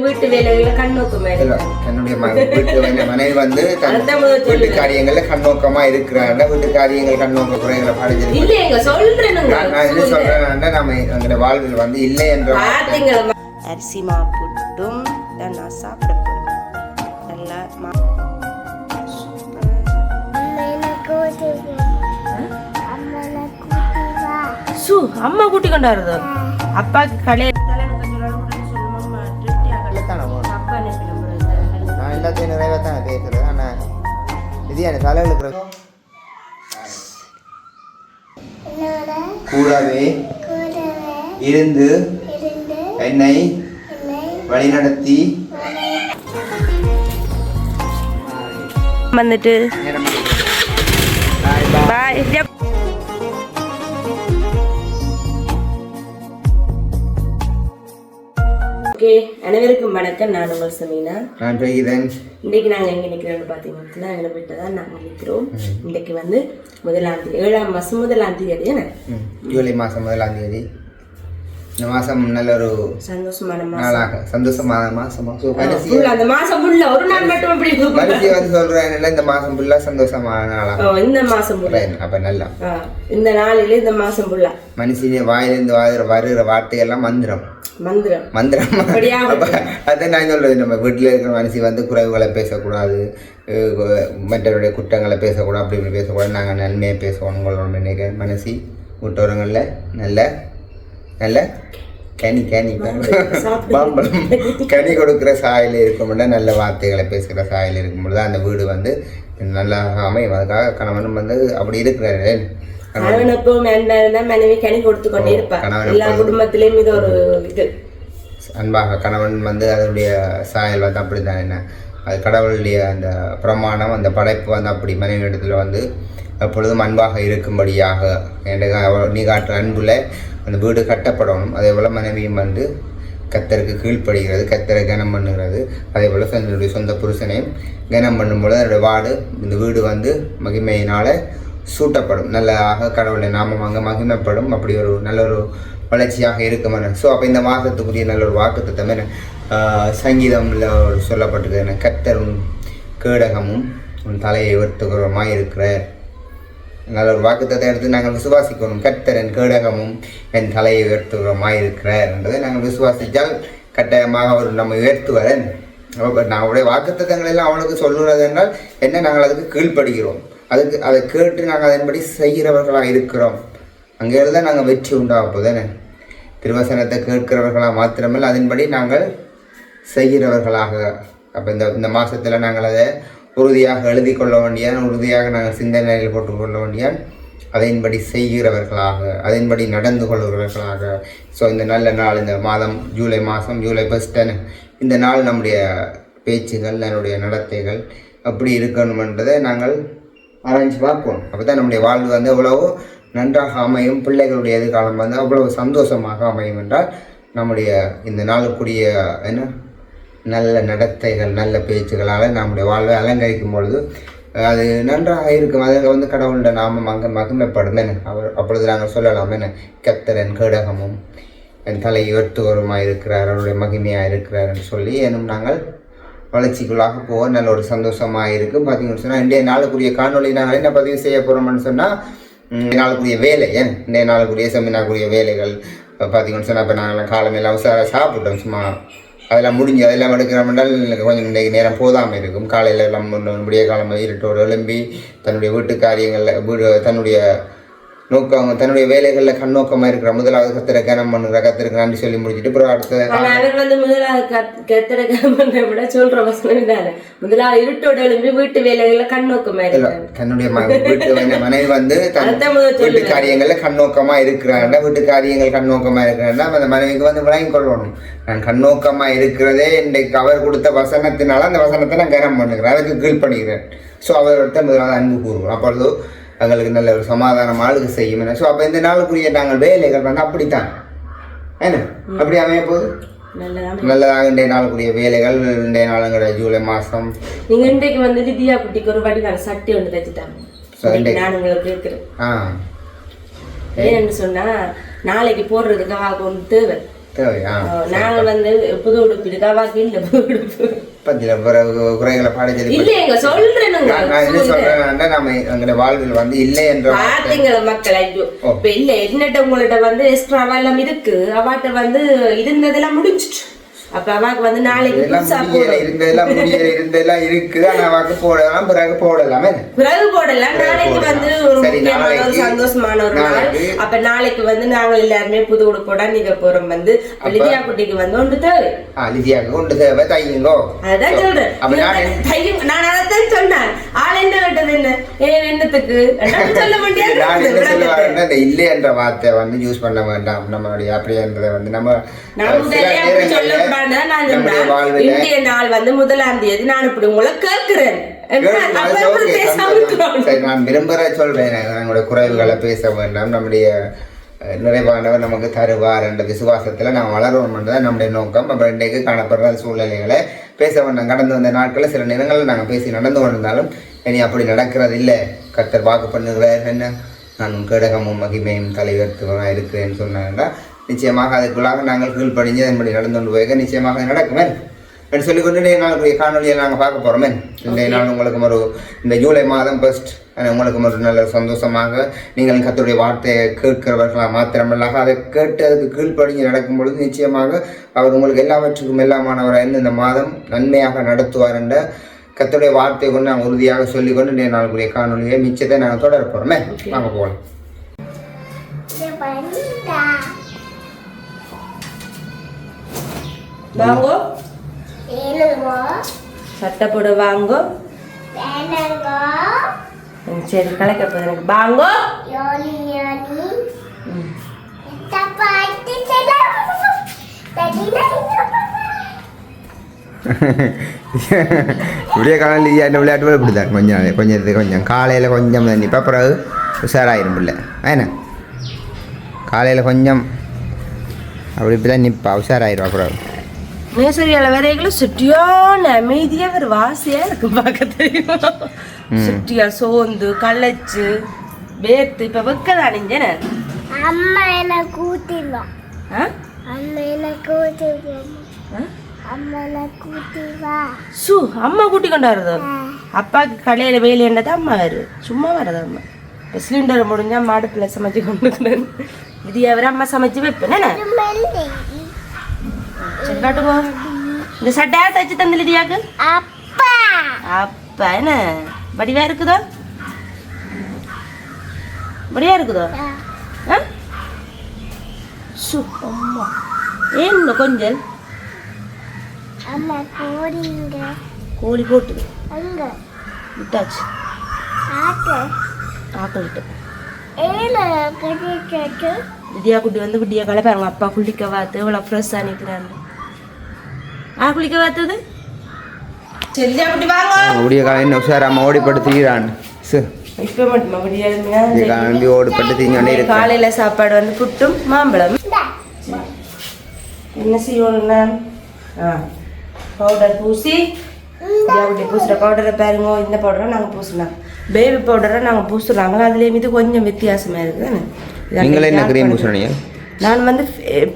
வீட்டு வேலைகளை கண்ணோக்கமா இல்ல, இருக்கு தன்னுடைய ம- வீட்டு வேலை மனைவி வந்து வீட்டு. காரியங்கள்ல கண்ணோக்கமா இருக்கிறாங்க. வீட்டு காரியங்கள் கண்ணோக்க குறைகளை சொல்றேனுங்க. நான் என்ன சொல்றேன்னா நம்ம வாழ்வில் வந்து இல்லை என்ற அரிசி மா புட்டும் நான் சாப்பிட நல்லா அம்மா கூட்டி கொண்டாடுறது அப்பாக்கு கடையை எனக்கு தலையில் இருக்கிற கூடவே இருந்து என்னை வழிநடத்தி. வந்துட்டு. Bye okay. அனைவருக்கும் வணக்கம். நான் உங்கள் சமீனா. நான் இன்னைக்கு நாங்கள் எங்கே நிற்கிறோம்னு பார்த்தீங்கன்னா எங்களை வீட்டில் தான் நாங்கள் நிற்கிறோம் இன்னைக்கு வந்து முதலாம் தேதி ஏழாம் மாதம் முதலாம் தேதி என்ன? ஜூலை மாதம் முதலாம் தேதி. இந்த மாதம் நல்ல ஒரு சந்தோஷமான நாளாக சந்தோஷமான மாசமா. ஸோ கடைசி அந்த மாதம் ஃபுல்ல ஒரு நாள் மட்டும் அப்படி கடைசி வந்து சொல்றேன் இந்த மாதம் ஃபுல்லாக சந்தோஷமான நாளாக. இந்த மாதம் ஃபுல்லா அப்போ நல்லா. இந்த நாளில இந்த மாதம் ஃபுல்லா மனுஷன் வாயிலிருந்து வருகிற வருகிற வார்த்தையெல்லாம் மந்திரம் மந்திரம். மந்திரம். அதான் நான் சொல்றது? நம்ம வீட்டில் இருக்கிற மனுஷி வந்து குறைவுகளை பேசக்கூடாது. மற்றவருடைய குற்றங்களை பேசக்கூடாது. அப்படி இப்படி பேசக்கூடாது. நாங்கள் நன்மையை பேசுவோம் உங்களோட நினைக்கிறேன் மனசி விட்டோரங்களில். நல்ல நல்ல கனி கனி மாம்பழம் கனி கொடுக்குற சாயில் இருக்கும்போது நல்ல வார்த்தைகளை பேசுகிற சாயில் இருக்கும்போது அந்த வீடு வந்து நல்லா அமையும். அதுக்காக கணவனும் வந்து அப்படி இருக்கிறாரு. கணவன். எப்பவும் அன்பா இருந்தா மனைவி கனி கொடுத்து கொண்டே இருப்பா. கணவன் எல்லா குடும்பத்திலயும் இது ஒரு இது. அன்பாக கணவன் வந்து அதனுடைய சாயல் வந்து அப்படி தான் என்ன? அது கடவுளுடைய அந்த பிரமாணம் அந்த படைப்பு வந்து அப்படி மனைவி இடத்துல வந்து எப்பொழுதும் அன்பாக இருக்கும்படியாக நீ காட்டுற அன்புல அந்த வீடு கட்டப்படணும் அதே போல் மனைவியும் வந்து கத்தருக்கு கீழ்ப்படுகிறது கத்தரை கனம் பண்ணுகிறது. அதே போல் தன்னுடைய சொந்த புருஷனையும் கனம் பண்ணும்பொழுது அதனுடைய வாடு இந்த வீடு வந்து மகிமையினால் சூட்டப்படும். நல்லதாக கடவுளுடைய நாமம் அங்கே மகிமைப்படும். அப்படி ஒரு நல்ல ஒரு வளர்ச்சியாக இருக்கும் ஸோ அப்போ இந்த மாதத்துக்குரிய நல்ல ஒரு வாக்கு தத்தமே சங்கீதம்ல சொல்லப்பட்டிருக்கு என்ன? கத்தரும் கேடகமும் உன் தலையை உயர்த்துகிறமாய் இருக்கிற நல்ல ஒரு வாக்குத்தத்தை எடுத்து நாங்கள் விசுவாசிக்கணும். கத்தரன் கேடகமும் என் தலையை உயர்த்துகிறமாய் இருக்கிறார் என்பதை நாங்கள் விசுவாசித்தால் கட்டாயமாக அவர் நம்ம உயர்த்துவரன் நான் அவருடைய வாக்குத்தத்தங்கள் எல்லாம் அவனுக்கு சொல்லுறது என்றால் என்ன? நாங்கள் அதுக்கு கீழ்ப்படுகிறோம். அதுக்கு அதை கேட்டு நாங்கள் அதன்படி செய்கிறவர்களாக இருக்கிறோம். அங்கே தான் நாங்கள் வெற்றி உண்டாக போதானே திருவசனத்தை கேட்கிறவர்களாக மாத்திரமல்ல அதன்படி நாங்கள் செய்கிறவர்களாக. அப்போ இந்த இந்த மாதத்தில் நாங்கள் அதை உறுதியாக எழுதி கொள்ள வேண்டியான் உறுதியாக நாங்கள் சிந்தனையில் போட்டுக்கொள்ள வேண்டியான் அதன்படி செய்கிறவர்களாக அதன்படி நடந்து கொள்கிறவர்களாக. ஸோ இந்த நல்ல நாள் இந்த மாதம் ஜூலை மாதம் ஜூலை ஃபஸ்ட்டு இந்த நாள் நம்முடைய பேச்சுகள் நம்முடைய நடத்தைகள் அப்படி இருக்கணுமென்றதை நாங்கள் ஆராய்ச்சி பார்ப்போம். அப்போ தான் நம்முடைய வாழ்வு வந்து எவ்வளவோ நன்றாக அமையும் பிள்ளைகளுடைய எதிர்காலம் வந்து அவ்வளவு சந்தோஷமாக அமையும் என்றால் நம்முடைய இந்த நாளுக்குரிய என்ன நல்ல நடத்தைகள் நல்ல பேச்சுகளால் நம்முடைய வாழ்வை அலங்கரிக்கும் பொழுது அது நன்றாக இருக்கும். அதில் வந்து கடவுளோட நாமம் அங்கே மகிமைப்படும் என்ன அவர் அப்பொழுது நாங்கள் சொல்லலாம் என்ன கத்தரன் கேடகமும் என் தலை உயர்த்துவருமாக இருக்கிறார் அவருடைய மகிமையாக இருக்கிறார்னு சொல்லி எனும் நாங்கள் வளர்ச்சிக்குள்ளாக போக நல்ல ஒரு சந்தோஷமாக இருக்கும் பார்த்தீங்கன்னு சொன்னால் இன்றைய நாளுக்குரிய காணொளி நாங்கள் என்ன பதிவு செய்ய போகிறோம்னு சொன்னால் நாளுக்குரிய வேலை ஏன்? இன்றைய நாளுக்குரிய செமினாக்குரிய வேலைகள். பார்த்தீங்கன்னு சொன்னால் இப்போ நாங்கள் காலமையில் அவசரம் சாப்பிட்டோம் சும்மா அதெல்லாம் முடிஞ்சு அதெல்லாம் எடுக்கிறோம்னால் கொஞ்சம் இன்றைக்கு நேரம் போதாமல் இருக்கும். காலையில் எல்லாம் முடிய விடிய காலம் இருட்டோடு எழும்பி தன்னுடைய வீட்டு காரியங்களில் வீடு தன்னுடைய நோக்கம் தன்னுடைய வேலைகளில் கண்ணோக்கமாக இருக்கிற முதலாவது கத்திர கனம் பண்ணுற கத்திர நன்றி சொல்லி முடிச்சுட்டு அப்புறம் அடுத்த அவர் வந்து முதலாவது கத்- கத்திர கமன்ற விட சொல்ற வசனம் தானே முதலாவது இருட்டோட எழும்பி வீட்டு வேலைகள்ல கண்ணோக்கமா இருக்காரு தன்னுடைய வீட்டு வந்து- மனைவி வந்து வீட்டு காரியங்கள்ல கண்ணோக்கமா இருக்கிறாண்டா வீட்டு காரியங்கள் கண்ணோக்கமா இருக்கிறாண்டா அந்த மனைவிக்கு வந்து விளங்கி கொள்ளணும். நான் கண்ணோக்கமா இருக்கிறதே இன்றைக்கு அவர் கொடுத்த வசனத்தினால அந்த வசனத்தை நான் கனம் பண்ணுகிறேன். அதுக்கு கீழ்ப்படுகிறேன். ஸோ அவர்கிட்ட முதலாவது அன்பு கூறுவோம். அப்பொழுது எங்களுக்கு நல்ல ஒரு சமாதானம் ஆளுக்கு செய்யும் ஸோ அப்போ இந்த நாளுக்குரிய நாங்கள் வேலைகள் வந்து அப்படித்தான். என்ன? அப்படி அமைய போகுது? நல்லதா நல்லதாக இன்றைய நாளுக்குரிய வேலைகள் இன்றைய நாளுங்கிற ஜூலை மாதம் நீங்க இன்றைக்கு வந்து திவ்யா குட்டிக்கு ஒரு வடிவான சட்டி ஒன்று தச்சுட்டாங்க. நான் உங்களுக்கு இருக்கிறேன் ஆ. ஏன்னு சொன்னா நாளைக்கு போடுறதுக்கு அவளுக்கு ஒன்று தேவை. தேவையா? நாங்க வந்து புது உடுப்பு இருக்கு. அவாக்கு இல்ல புது உடுப்பு. பத்தில குறைகளை பாட சொல்லி இல்லைங்க சொல்றேனுங்க. நான் என்ன சொல்றேன்னா நம்ம எங்களுடைய வாழ்வில் வந்து இல்லை என்ற பாத்தீங்களா மக்கள் ஐயோ இல்ல என்னட்ட உங்கள்ட்ட வந்து எக்ஸ்ட்ராவா எல்லாம் இருக்கு. அவாட்ட வந்து இருந்ததெல்லாம் முடிஞ்சிட்டு. அப்ப அவாக்கு வந்து நாளைக்கு புதுசா இருந்ததெல்லாம் முடியல இருந்ததெல்லாம் இருக்கு. ஆனா வாக்கு போடலாம் பிறகு போடலாமே பிறகு போடலாம். நாளைக்கு. வந்து ஒரு முக்கியமான ஒரு சந்தோஷமான ஒரு நாள். அப்ப நாளைக்கு வந்து நாங்க எல்லாருமே புது உடுப்போட நீங்க போறோம் வந்து. லிதியா குட்டிக்கு வந்து ஒன்று தேவை. லிதியாக்கு கொண்டு தேவை தையுங்கோ. அதான் சொல்றேன். தையும் நான் அதைத்தான் சொன்னேன். ஆள் என்ன கேட்டது என்ன? ஏன் என்னத்துக்கு? சொல்ல முடியாது இல்லை என்ற வார்த்தை வந்து யூஸ் பண்ண வேண்டாம். நம்மளுடைய அப்படின்றத வந்து நம்ம தான் நான் நாள் வந்து முதலாம் தேதி நான் இப்படி உங்களை கேட்கிறேன். நான் சொல்றேன். நம்மளுடைய குறைவுகளை பேச வேண்டாம். நம்முடைய நிறைவானவர் நமக்கு தருவார் என்ற விசுவாசத்துல நாம் வளரணும் தான் நம்முடைய நோக்கம். அப்புறம் இன்றைக்கு காணப்படுற சூழ்நிலைகளை பேச வேண்டாம். கடந்து வந்த நாட்களில் சில நேரங்களில் நாங்கள் பேசி நடந்து கொண்டிருந்தாலும் இனி அப்படி நடக்கிறது இல்லை. கர்த்தர் வாக்கு பண்ணுகிறார். என்ன? நான் கேடகமும் மகிமையும் தலைவர்த்துவமாக இருக்கிறேன்னு சொன்னாங்கன்னா நிச்சயமாக அதுக்குள்ளாக நாங்கள் கீழ்ப்படிஞ்சு அதன்படி நடந்து கொண்டு போய் நிச்சயமாக நடக்குமே என்று சொல்லிக்கொண்டு நாளுடைய காணொலியை நாங்கள் பார்க்க போகிறோமே இன்றைய நாள் உங்களுக்கு ஒரு இந்த ஜூலை மாதம் ஃபர்ஸ்ட் உங்களுக்கு ஒரு நல்ல சந்தோஷமாக நீங்கள் கத்தருடைய வார்த்தையை கேட்கிறவர்களாக மாத்திரமல்லாக அதை கேட்டு அதுக்கு கீழ்ப்படிஞ்சு நடக்கும் பொழுது நிச்சயமாக அவர் உங்களுக்கு எல்லாவற்றுக்கும் எல்லாமானவராக இருந்து இந்த மாதம் நன்மையாக நடத்துவார் என்ற கத்தருடைய வார்த்தையை கொண்டு நாங்கள் உறுதியாக சொல்லிக்கொண்டு இன்றைய நாளுக்குரிய காணொலியை மிச்சத்தை நாங்கள் தொடர போகிறோமே வாங்க போகலாம். வாங்கோ. சட்டை போட வாங்கோ. சரி கலைக்க போகுது எனக்கு. வாங்கோ. விடிய காலையில் என்ன விளையாட்டு இப்படி தான் கொஞ்சம் நாள் கொஞ்சம் கொஞ்சம். காலையில் கொஞ்சம் நிற்பா பிறகு உஷாராயிரும் பிள்ளை. ஏன்னா காலையில் கொஞ்சம். அப்படி இப்படி தான் நிற்பா உஷாராயிருவா பிறகு மேசரியால வரைகளும் சுட்டியான அமைதியா ஒரு வாசியா இருக்கு பார்க்க தெரியுமா? சுட்டியா சோந்து களைச்சு வேர்த்து இப்ப வெக்கதானிஞ்சன அம்மா என்ன கூட்டிடுவோம் ஆ? அம்மா என்ன கூட்டிடுவோம்? அம்மா என்ன கூட்டிவா? சு அம்மா கூட்டி கொண்டு வருது அப்பாவுக்கு கடையில வேலை என்னது? அம்மா வரு சும்மா வரது அம்மா? இப்போ சிலிண்டர் முடிஞ்சா மாடுப்புல சமைச்சு கொண்டு இது அவரை அம்மா சமைச்சு வைப்பேன்? என்ன? காட்டுக்கோ இந்த சட்டையா தச்சு தந்து லிதியாக்கு அப்பா அப்பா என்ன வடிவா இருக்குதோ வடிவா இருக்குதோ ஆ சு அம்மா ஏன் கொஞ்சம் அம்மா போறீங்க கோழி போட்டுது அங்க விட்டாச்சு ஆக்கள்கிட்ட ஏல கட்டிட்டு வித்யா குட்டி வந்து விடிய காலை பாருங்க அப்பா குளிக்க வாத்து இவ்வளோ ஃப்ரெஷ்ஷாக நிற்கிறாங்க ஆ குளிக்க வாங்க விடிய காலையில் உஷாராம ஓடிப்பட்டு தீரான் சு இப்போ மட்டுமா விடிய விடிய காலையில் ஓடிப்பட்டு இருக்கு காலையில் சாப்பாடு வந்து புட்டும் மாம்பழம் என்ன செய்யணும் நான் ஆ பவுடர் பூசி குட்டி பூசுகிற பவுடரை பாருங்க இந்த பவுடரை நாங்கள் பூசலாம் பேபி பவுடரை நாங்கள் பூசுகிறாங்களோ அதுலேயும் இது கொஞ்சம் வித்தியாசமாக இருக்குது நீங்கள் என்ன கிரீம் பூசுறீங்க நான் வந்து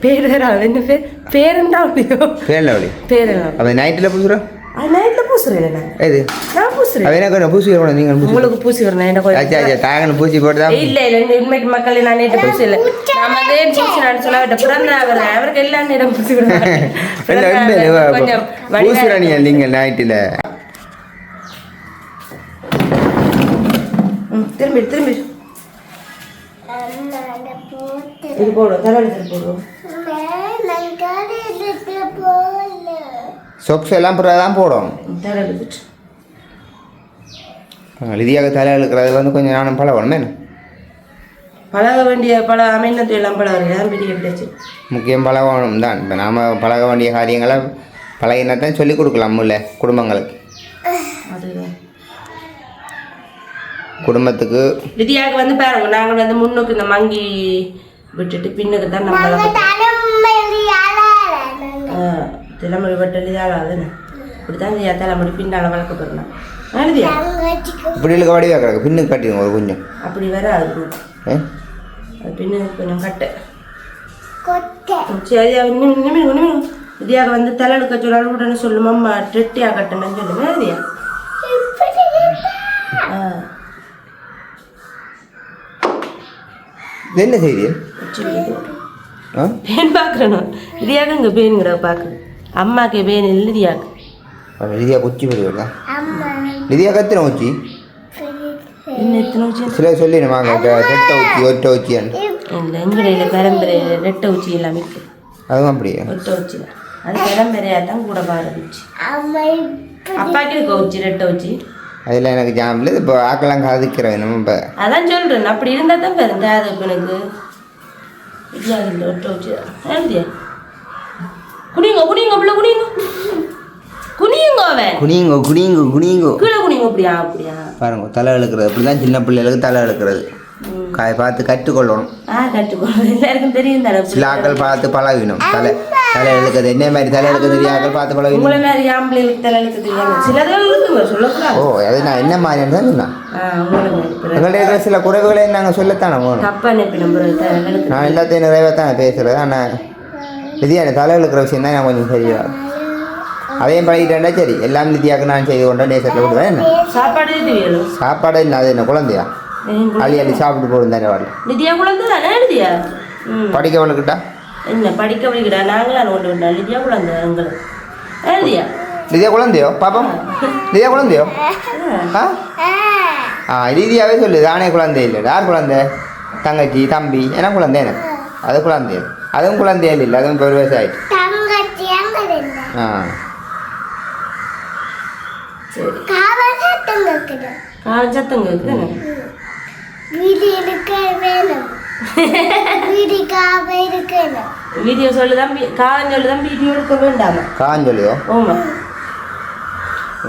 பேர். என்ன பேர் பேருண்டா அப்படியோ? பேரில் அவளி பேர் அப்போ நைட்டில் பூசுகிறோம் அது நைட்டில் பூசுறேன் எது? நான் பூசுறேன். அவ என்ன பூசி வரணும் நீங்கள் உங்களுக்கு பூசி வரணும் என்ன கொஞ்சம் ஆச்சா தாங்கன்னு பூசி போட்டு இல்ல இல்ல இந்த உண்மைக்கு மக்கள் நான் நேற்று பூசி இல்லை நான் அதே பூசி நான் சொல்ல விட்ட பிறந்த அவர் அவருக்கு எல்லாம் நேரம் பூசி விடுவேன் கொஞ்சம் பூசுறீங்க நீங்கள் நைட்டில் திரும்பி திரும்பி. இது போடும் தலைவலி போகல சொக்ஸ் எல்லாம் பிறகு தான் போடும். லிதியாக தலை இழுக்கிறது வந்து கொஞ்சம் நானும் பழகணுமே பழக வேண்டிய பல அமைநத்து எல்லாம் பழக தான் பெரிய பிரச்சனை முக்கியம் பழகணும் தான். இப்போ நாம் பழக வேண்டிய காரியங்களை பழகினா தான் சொல்லிக் கொடுக்கலாம் இல்லை குடும்பங்களுக்கு. குடும்பத்துக்கு விதியாக வந்து பாருங்க நாங்கள் வந்து முன்னுக்கு இந்த மங்கி விட்டுட்டு பின்னுக்கு தான் நம்மள தலைமுறை யாரால தலைமுறை வெட்டல் இதால் அதுன்னு இப்படி தான் இந்த தலைமுறை பின்னால் வளர்க்க போகிறேன் அழுதியா? இப்படி இழுக்க வடிவாக கிடக்கு. பின்னுக்கு கட்டிடுங்க ஒரு கொஞ்சம் அப்படி வேற அது பின்னுக்கு கொஞ்சம் கட்டு. சரி இன்னும் இனிமே இனிமே இதியாக வந்து தலை எடுக்க சொன்னாலும் உடனே சொல்லுமா அம்மா டெட்டியா கட்டணும்னு ஆ. இது என்ன செய்தி? ஆ பேன் பார்க்குறேன் இதியாக இங்கே பேனுங்கிற பார்க்கு அம்மாக்கு பேன் இல்லை இதியாக லிதியா குச்சி அம்மா. லிதியா எத்தனை வச்சு சில சொல்லிடுமாங்க ரெட்டை உச்சி ஒற்றை உச்சியான்னு இல்லை எங்கடையில் பரம்பரையில் ரெட்டை உச்சி எல்லாம் இருக்கு. அதுவும் அப்படியே? ஒட்டை உச்சி அது பரம்பரையாக தான் கூட பாரு உச்சி அம்மா இப்படி. அப்பாக்கு இருக்க உச்சி ரெட்டை உச்சி அதில் எனக்கு ஜாம்பில் இப்போ ஆக்கெல்லாம் காதிக்கிறேன் நம்ம அதான் சொல்கிறேன் அப்படி இருந்தால் தான் பாருங்க அது இப்போ எனக்கு. இல்லை ஒட்டை குனிங்க பிள்ளை குனிங்க குனியுங்க அவன். குனிங்கோ குனிங்கோ குனிங்கோ கீழே குனிங்க அப்படியா அப்படியா? பாருங்க தலை இழுக்கிறது. இப்படி தான் சின்ன பிள்ளைகளுக்கு தலை இழுக்கிறது. பார்த்து கற்றுக்கொள்ளணும். ஆ கற்றுக்கொள்ளும் எல்லாருக்கும் தெரியும் தானே சில ஆக்கள் பார்த்து பழகணும். தலை. தலை இழுக்கிறது என்ன மாதிரி தலை இழுக்க தெரியும்? ஆக்கள் பார்த்து பழகணும் உங்களை மாதிரி ஆம்பளைகளுக்கு தலைகளுக்கு தெரியாம? சிலதுகள் இருக்குங்க சொல்லக்கூடாது. ஓ அது நான் என்ன மாதிரி தான் சொன்னேன் எங்கள்ட்ட இருக்கிற சில குறைவுகளை நாங்கள் சொல்லத்தானே போகணும். நான் எல்லாத்தையும் நிறைவேற்றானே பேசுகிறது ஆனால் விதியான தலை இழுக்கிற விஷயம் தான் நான் கொஞ்சம் சரியா அதையும் பழகிட்டேன்டா சரி. எல்லாம் நிதியாக்கு நான் செய்து கொண்டேன் நேசத்தில் விடுவேன் என்ன? சாப்பாடு சாப்பாடு என்ன? அது என்ன குழந்தையா? அள்ளி அள்ளி சாப்பிட்டு போடும் தானே வரல நிதியா குழந்தை தானே என்ன படிக்க வைக்கிறா நாங்களும் கொண்டு விட்டோம் நிதியா குழந்தை எங்களுக்கு எழுதியா நிதியா குழந்தையோ பாப்போம் நிதியா குழந்தையோ ஆ ஆ ரீதியாகவே சொல்லு தானே குழந்தை இல்லை யார் குழந்தை தங்கச்சி தம்பி என்ன குழந்தை என்ன அது குழந்தை அதுவும் குழந்தையே இல்லை அதுவும் இப்போ ஒரு வயசு ஆயிடுச்சு தங்கச்சி அங்க இருந்தா ஆ சரி காவல் சத்தம் கேக்குது கால் சத்தம் கேட்குதுங்க வீடு இருக்க வேணும் வீடு காவ இருக்கணும் வீடியோ வீடியோ எடுக்க வேண்டாமா. கான்னு சொல்லுதோ ஓமா.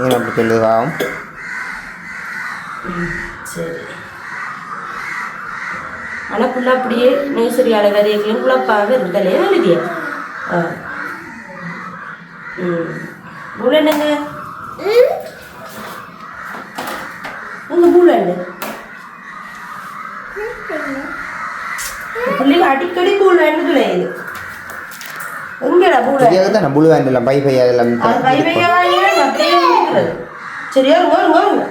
ஏன் அப்படி சொல்லுது பாவம் சரி. ஆனால் புள்ள அப்படியே நேசரியால வரையக்கலையும் குழப்பாக இருந்தலே எழுதிய? ஆ. ம். உங்க நிதியாக தான்? புழு வேண்டலாம் பை பை அதெல்லாம் சரியா வருங்க வருங்க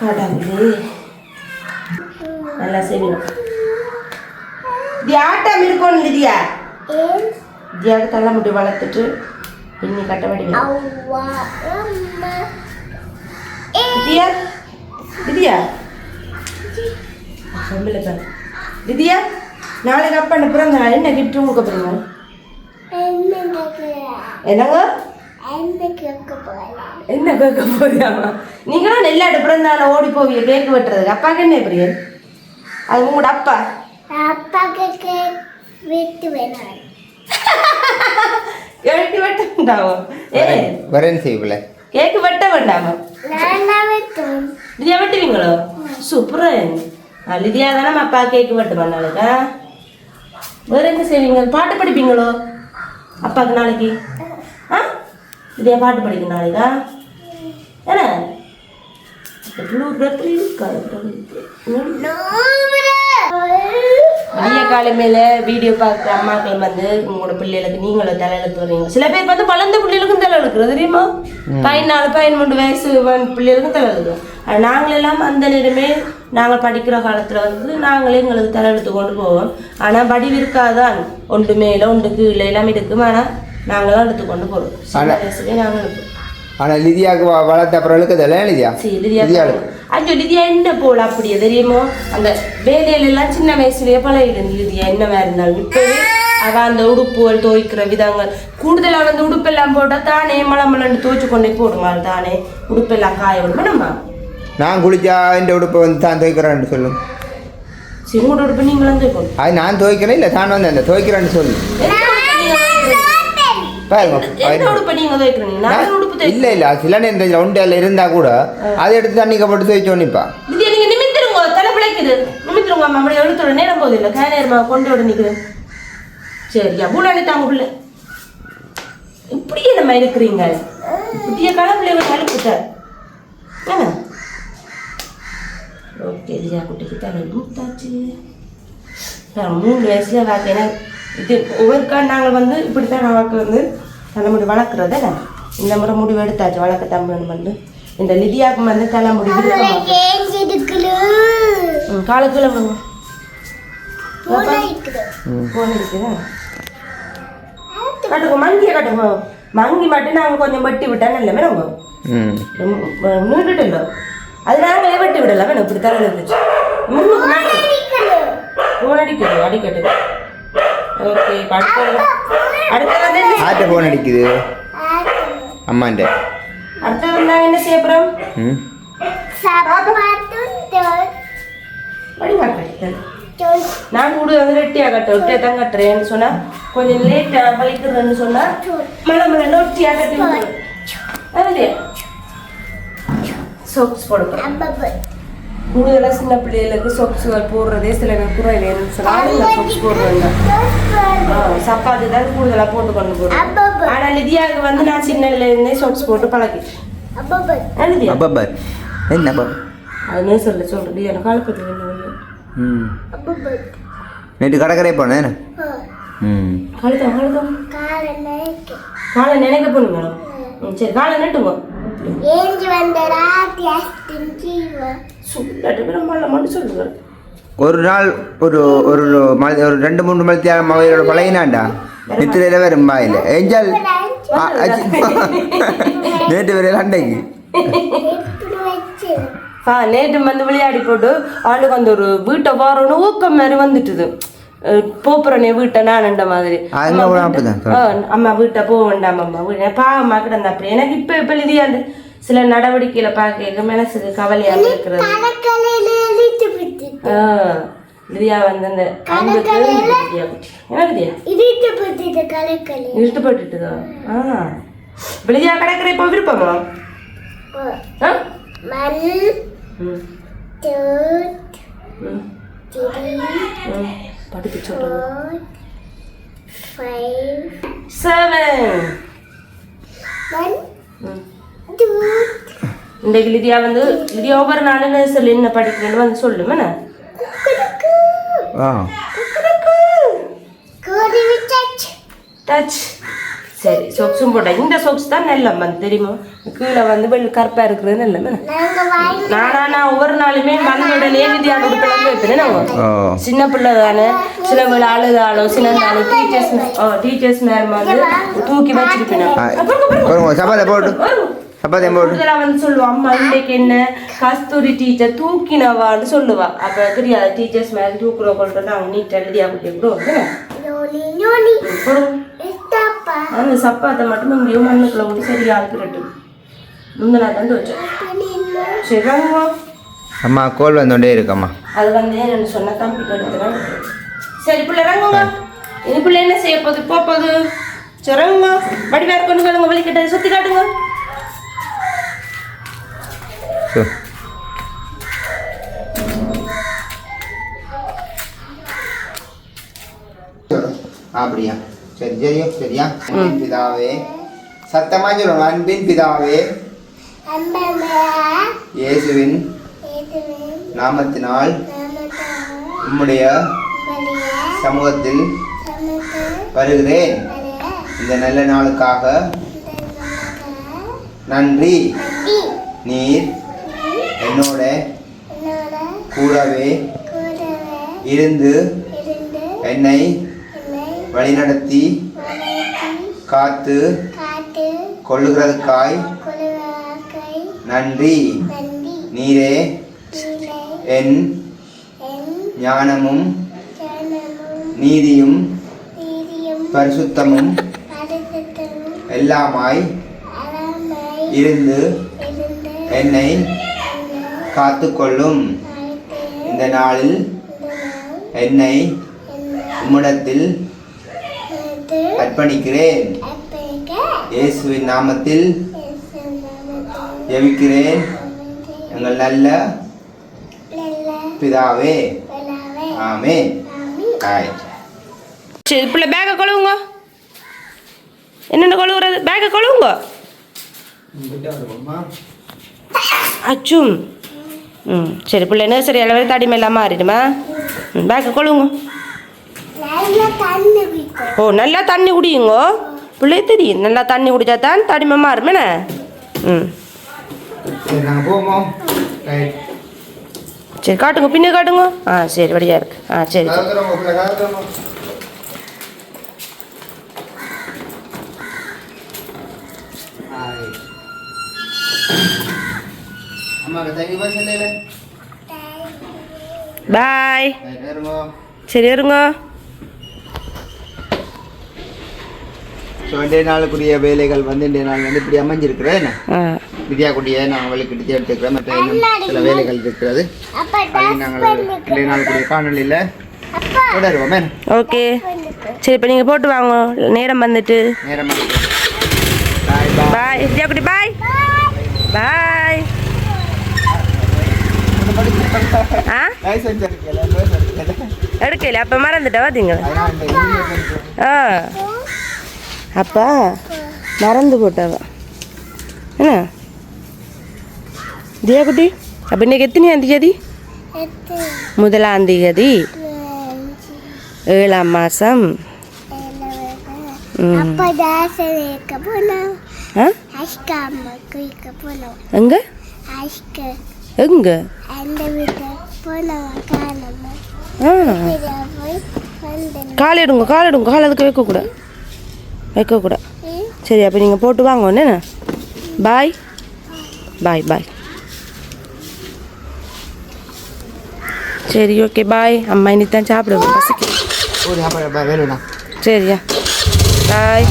கடவுளே. நல்லா செய்யணும். இருக்கணும் லிதியா ஏன் தியாக தள்ள முடி வளர்த்துட்டு பின்னி கட்ட வேண்டிய பாரு. லிதியா நாளைக்கு அப்பா நாள்? என்ன கிஃப்ட் உங்களுக்கு போறீங்க என்னங்க? என்ன கேட்க போறியாமா நீங்களும் நெல்லாட்டு பிறந்தால ஓடி போவீங்க கேக்கு வெட்டுறதுக்கு. அப்பாக்கு என்ன பிரியன்? அது உங்களோட அப்பா. அப்பாக்கு கேக் விட்டு வேணாம். கேக்கு வெட்ட வேண்டாமோ? ஏ? வரேன் செய்யல கேக்கு வெட்ட வேண்டாமா? நான் தான் விட்டேன் லிதியா வெட்டுவீங்களோ? சூப்பரா. லிதியா தானே அப்பா கேக்கு வெட்டுமா நாளைக்கா வேற என்ன செய்வீங்க? பாட்டு படிப்பீங்களோ? அப்பாவுக்கு நாளைக்கு? ஆ? இதே பாட்டு படிக்கும் நாளைக்கா? என்ன? எவ்வளோ இருக்காது விடிய காலமையில வீடியோ பார்க்குற அம்மாக்கள் வந்து உங்களோட பிள்ளைகளுக்கு நீங்களும் தலை எழுத்து வரீங்க சில பேர் வந்து வளர்ந்த பிள்ளைகளுக்கும் தலை எழுக்கிறது தெரியுமா? பதினாலு பதிமூணு வயசு பிள்ளைகளுக்கும் தலை எழுதுறோம் ஆனால் நாங்களெல்லாம் அந்த நேரமே நாங்கள் படிக்கிற காலத்தில் வந்து நாங்களே எங்களுக்கு தலை எழுத்து கொண்டு போவோம். ஆனால் வடிவு இருக்காதான் ஒன்று மேலே ஒன்று கீழே எல்லாமே இருக்கும் ஆனால் நாங்களாம் எடுத்து கொண்டு போகிறோம் சின்ன வயசுலேயே நாங்கள் எடுப்போம். ஆனால் லிதியாவுக்கு வளர்த்த அப்புறம் இழுக்குதல்ல லிதியா? லிதியா அஞ்சு லிதியா என்ன போல அப்படியே தெரியுமோ? அந்த வேலையில எல்லாம் சின்ன வயசுலயே பழகிடும் லிதியா என்னவா இருந்தாலும். இப்பவே அவ அந்த உடுப்புகள் துவைக்கிற விதங்கள். கூடுதலா வந்து உடுப்பெல்லாம் போட்டா தானே மலமலன்னு துவைச்சு கொண்டே போடுமாள் தானே? உடுப்பெல்லாம் காய விடுமா நம்ம? நான் குளிச்சா இந்த உடுப்பை வந்து தான் துவைக்கிறேன்னு சொல்லும் சிங்கோட உடுப்பு நீங்களும் துவைக்கணும். அது நான் துவைக்கிறேன் இல்லை தான் வந்து அந்த துவைக்கிறேன்னு சொல்லு. இல்லை இல்லை. சில நேரம் ஒன்று அதில் இருந்தால் கூட அதை எடுத்து தண்ணிக்கு போட்டு துவைச்சோம் நிப்பா நிமித்திருங்க அப்படியே எழுத்துற நேரம் போகுது இல்லை. கை நேரமா கொண்டு விட நிக்குது. சரியா? பூலானி தாங்க பிள்ளை இப்படியே நம்ம இருக்கிறீங்க? புதிய கால பிள்ளைங்க அனுப்பிட்டார் என்ன? ஓகே தியா குட்டிக்கு தலை மூத்தாச்சு. நான் மூணு வயசுல பார்த்தேன்னா இது ஒவ்வொருக்கா நாங்கள் வந்து இப்படித்தான் நமக்கு வந்து தலைமுடி வளர்க்குறத இந்த முறை முடிவு எடுத்தாச்சு வளர்க்க தமிழ் வந்து. இந்த லிதியாக்கு வந்து தலைமுடி காலக்குள்ள பூனை இருக்குது போன் கட்டுங்க மங்கியை கட்டுங்க மங்கி மட்டும் நாங்கள் கொஞ்சம் வெட்டி விட்டா நல்ல மேடம் ம். நீட்டுட்டு இல்லை அது நாங்களே வெட்டி விடலாம் வேணும் இப்படி தர இருந்துச்சு முன்னுக்கு நாங்கள் இருக்குது ஃபோன் அடிக்குது அடிக்கட்டு. ஓகே அடுத்தது வந்து என்ன? ஆட்ட ஃபோன் அடிக்குது. அம்மாண்ட. அடுத்தது வந்து நாங்கள் என்ன செய்ய போகிறோம் ம். நான் கூட வந்து ரெட்டியாக கட்ட ஒட்டியாக தான் கட்டுறேன்னு சொன்னால் கொஞ்சம் லேட்டாக வலிக்கிறேன்னு சொன்னால் மழை மழை ஒட்டியாக கட்டி அதுலையா சோக்ஸ் போடுங்க. கூடுதலாக சின்ன பிள்ளைகளுக்கு சொக்ஸுகள் போடுறதே சில பேர் குறையிலேன்னு சொன்னால் இந்த சொக்ஸ் போடுறாங்க ஆ, சப்பாத்தி தான் கூடுதலாக போட்டு கொண்டு அப்பப்போ ஆனால் லிதியாவுக்கு வந்து நான் சின்னதுல இருந்தே சொக்ஸ் போட்டு பழகி என்ன அதுன்னு சொல்ல சொல்றது எனக்கு வேணும் ம் நேற்று கடற்கரை போனேன் ம் கழுத்தம் கழுத்தம் காலை நினைக்க போகணும் மேடம் ம், சரி காலை நட்டுங்க ஒரு நாள் ஒரு ஒரு ஒரு ரெண்டு மூணு மணி நேரம் அவையோட பழகினாண்டா? நித்திரையில வரும் பாயில் ஏஞ்சல். நேற்று வரையில் அண்டைக்கு ஆ நேற்று வந்து விளையாடி போட்டு ஆளுக்கு அந்த ஒரு வீட்டை வாரணும் ஊக்கம் மாதிரி வந்துட்டுது. போப்புறனே வீட்டை நானண்ட மாதிரி அங்க கூட அப்படிதான் ஆ, அம்மா வீட்டை போக வேண்டாம் அம்மா வீட்டை பாவமா கிடந்த அப்படி எனக்கு இப்போ இப்போ அந்த சில நடவடிக்கையில பார்க்க மனசுக்கு கவலையாக இருக்கிறது விட்டு லிதியா வந்து அந்த விட்டு இஷ்டப்பட்டுட்டுதா ஆ லிதியா கிடக்கிற இப்போ விருப்பமா ம் திரி ம் படிக்க தூத் இன்றைக்கு லிதியா வந்து லிதியா ஒவ்வொரு நாளும் சொல்லி என்ன படிக்கிறேன்னு வந்து சொல்லுமே டச் சரி சொக்ஸும் போட்டேன். இந்த சொக்ஸ் தான் நல்ல வந்து தெரியுமா? கீழே வந்து வெள்ளை கருப்பா இருக்கிறது நல்ல நாங்க வாங்கி நானா நான் ஒவ்வொரு நாளுமே வந்த உடனே விதியா உடுப்பெல்லாம் வைப்பேன் சின்ன பிள்ளை தானே. சில வேலை அழுதாலும் சில நாள் டீச்சர்ஸ் ஓ டீச்சர்ஸ் மேம் வந்து தூக்கி வச்சிருப்பேன் போட்டு. வந்து சொல்லுவா அம்மா இன்னைக்கு என்ன? கஸ்தூரி டீச்சர் தூக்கினவான்னு சொல்லுவா. அப்ப தெரியாது டீச்சர்ஸ் மேல தூக்குற கொண்டு நாங்க நீட் எழுதியா குட்டி நோனி நோனி அந்த சப்பாத்தை மட்டும் இங்கேயோ மண்ணுக்குள்ள வந்து சரியா அழுப்பிடட்டு முந்தினா தந்து வச்சேன் பண்ணிடல சரி வாங்குவா அம்மா கோல் வந்தோண்டே இருக்கம்மா. அது வந்து என்னன்னு சொன்னா தம்பி எடுத்துறேன் சரி பிள்ளை இறங்குங்க. இனி பிள்ளை என்ன செய்ய போகுது? போக போகுது. சரி இறங்குங்க வடி வேற கொண்டு கேளுங்க வலிக்கிட்ட சுத்தி காட்டுங்க. அப்படியா? சரி சரியோ சரியா அன்பின் பிதாவே சத்தமா சொல்லணும் அன்பின் பிதாவே இயேசுவின் நாமத்தினால் நாமத்தா உம்முடைய சமூகத்தில் வருகிறேன் வர இந்த நல்ல நாளுக்காக நன்றி நீர் என்னோட கூடவே இருந்து என்னை வழிநடத்தி காத்து கொள்ளுகிறதுக்காய் நன்றி. நீரே என் ஞானமும் நீதியும் பரிசுத்தமும் எல்லாமாய் இருந்து என்னை காத்துக்கொள்ளும். இந்த நாளில் என்னை உம்மிடத்தில் அர்ப்பணிக்கிறேன். இயேசுவின் நாமத்தில் ஜெபிக்கிறேன். எங்கள் நல்ல பிதாவே. ஆமி ஆய். சரி பிள்ளை பேக்கை கழுவுங்க. என்னென்ன கழுவுறது? பேக்கை கழுவுங்க. அச்சும் ம் சரி பிள்ளை நர்சரி அளவு தடி மேலாம் மாறிடுமா? ம் பேக்கை கழுவுங்க. ஓ நல்லா தண்ணி குடியுங்கோ. பிள்ளை தெரியும். நல்லா தண்ணி குடிச்சா தான் தடிமமா இருமேண்ணே ம். சரி காட்டுங்க பின்ன காட்டுங்க. ஆ சரி வழியா இருக்கு. ஆ சரி பாய் சரி இருங்க ஸோ இன்றைய நாளுக்குரிய வேலைகள் வந்து இன்றைய நாள் வந்து இப்படி அமைஞ்சிருக்கிறேன் என்ன? ஆ. வித்யா குட்டியை நாங்கள் வெளிக்கிட்டு எடுத்துக்கிறோம் மற்ற இன்னும் சில வேலைகள் இருக்கிறது. அதை நாங்கள் இன்றைய நாளுக்குரிய காணொலியில் தொடருவோம்? ஓகே. சரி இப்போ நீங்கள் போட்டு வாங்க. நேரம் வந்துட்டு. நேரமாக பாய் பாய் வித்யா குட்டி பாய் பாய் எடுக்கல அப்போ மறந்துட்டா இன்ஜினியர் ஆ. அப்பா மறந்து போட்டவ? என்ன? தியா குட்டி அப்போ இன்னைக்கு எத்தனையாம் தேதி? முதலாம் தேதி. ஏழாம் மாதம் எங்கே? எடுங்க கால் எடுங்க கால் அதுக்கு வைக்கக்கூடாது. வைக்கக்கூடாது. சரி அப்போ நீங்கள் போட்டு வாங்க என்ன பாய். பாய் பாய். சரி ஓகே பாய். அம்மா இனி தான் சாப்பிடுவோம் பசிக்கு சரியா. பாய்.